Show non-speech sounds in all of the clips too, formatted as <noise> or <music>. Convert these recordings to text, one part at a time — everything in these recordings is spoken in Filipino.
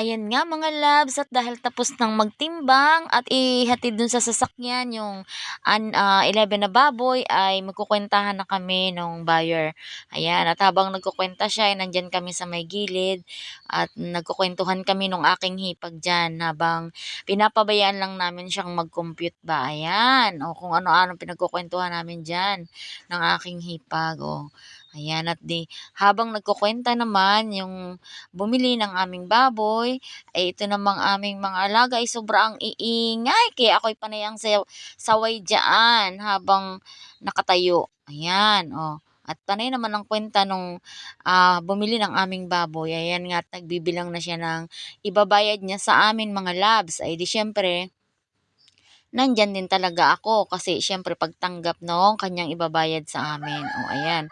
Ayan nga mga loves at dahil tapos ng magtimbang at ihatid dun sa sasakyan yung an, ah, 11 na baboy ay magkukuwentahan na kami nung buyer. Ayan, at habang nagkukuwenta siya ay nandiyan kami sa may gilid at nagkukuwentuhan kami nung aking hipag diyan habang pinapabayaan lang namin siyang mag-compute ba. Ayan, o kung ano-ano pinagkukuwentuhan namin diyan ng aking hipag. O, ayan at di habang nagkukuwenta naman yung bumili ng aming baboy, ay ito namang aming mga alaga ay sobrang iingay kaya ako'y panay ang saway diyaan habang nakatayo. Ayan, oh. At panay naman ang kuwenta nung, ah, bumili ng aming baboy. Ayan nga nagbibilang na siya ng ibabayad niya sa amin mga labs. Ay di siyempre nandiyan din talaga ako kasi siyempre pagtanggap noong kanyang ibabayad sa amin. O ayan,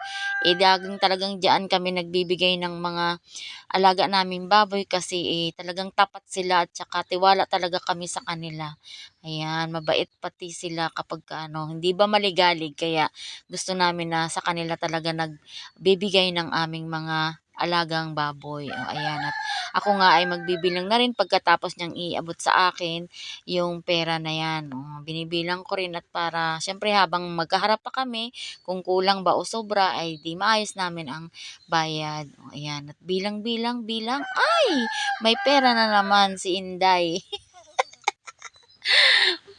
eh laging talagang diyan kami nagbibigay ng mga alaga naming baboy kasi eh, talagang tapat sila at saka tiwala talaga kami sa kanila. Ayan, mabait pati sila kapag ka, ano, hindi ba maligalig kaya gusto namin na sa kanila talaga nagbibigay ng aming mga alagang baboy. O ayan, at ako nga ay magbibilang na rin pagkatapos niyang iabot sa akin yung pera na yan. O, binibilang ko rin at para siyempre habang magkaharap pa kami, kung kulang ba o sobra ay di maayos namin ang bayad. O, ayan, at bilang-bilang, bilang, ay, may pera na naman si Inday. <laughs>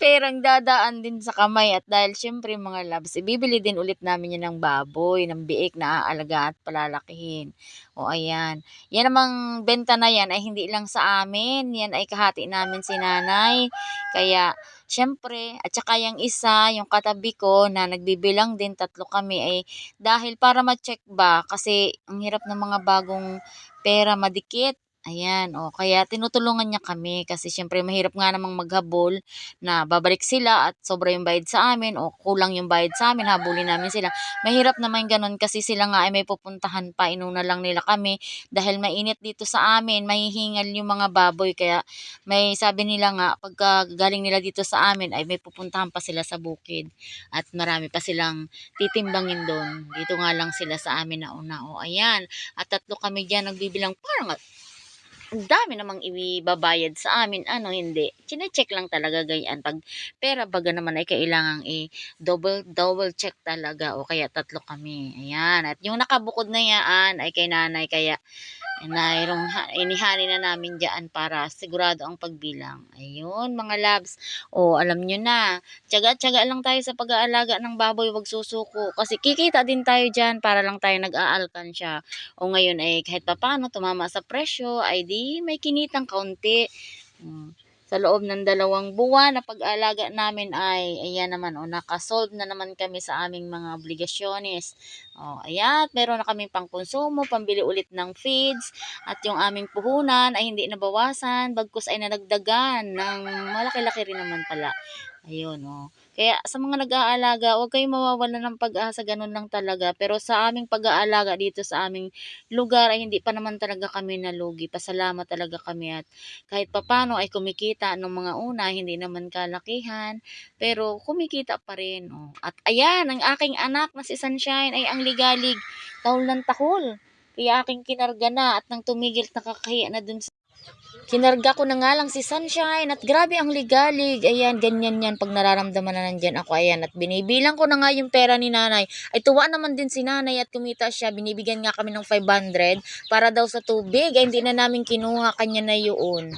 perang dadaan din sa kamay at dahil siyempre mga loves, ibibili din ulit namin yan ng baboy, ng biik na aalagaan at palalakihin. O ayan, yan namang benta na yan ay hindi lang sa amin, yan ay kahati namin si nanay. Kaya siyempre, at saka yung isa, yung katabi ko na nagbibilang din, tatlo kami ay dahil para ma-check ba kasi ang hirap ng mga bagong pera madikit. Ayan, o kaya tinutulungan niya kami kasi siyempre mahirap nga namang maghabol na babalik sila at sobra yung bayad sa amin o kulang yung bayad sa amin, habulin namin sila. Mahirap naman ganun kasi sila nga ay may pupuntahan pa, inuna lang nila kami dahil mainit dito sa amin, mahihingal yung mga baboy kaya may sabi nila nga pagka galing nila dito sa amin ay may pupuntahan pa sila sa bukid at marami pa silang titimbangin doon. Dito nga lang sila sa amin na una. O ayan, at tatlo kami diyan nagbibilang parang ang dami namang ibabayad sa amin, ano hindi. Chine-check lang talaga ganyan. Pag pera baga naman ay kailangang i-double double check talaga o kaya tatlo kami. Ayan. At yung nakabukod na yan ay kay nanay kaya nairong inihani na namin diyan para sigurado ang pagbilang. Ayun mga labs. O alam nyo na, tiyaga-tiyaga lang tayo sa pag-aalaga ng baboy, wag susuko. Kasi kikita din tayo diyan para lang tayo nag-aalkansya. O ngayon ay kahit papaano tumama sa presyo, ay may kinitang kaunti. Hmm sa loob ng dalawang buwan na pag-alaga namin ay ayan naman o nakasolve na naman kami sa aming mga obligasyones. O ayan, meron na kaming pangkonsumo, pambili ulit ng feeds at yung aming puhunan ay hindi nabawasan bagkus ay nadagdagan ng malaki-laki rin naman pala. Ayun, oh. Kaya sa mga nag-aalaga, huwag kayong mawawalan ng pag-asa, ganun lang talaga. Pero sa aming pag-aalaga dito sa aming lugar ay hindi pa naman talaga kami nalugi. Pasalamat talaga kami at kahit papano ay kumikita nung mga una, hindi naman kalakihan, pero kumikita pa rin. Oh. At ayan, ang aking anak na si Sunshine ay ang ligalig, tahol ng tahol. Kaya aking kinarga na at nang tumigil nakakahiya na dun sa Kinarga ko na nga lang si Sunshine at grabe ang ligalig. Ayan, ganyan yan pag nararamdaman na nandyan ako. Ayan, at binibilang ko na nga yung pera ni nanay. Ay tuwa naman din si nanay at kumita siya. Binibigyan nga kami ng 500 para daw sa tubig. Ay hindi na namin kinuha kanya na yun.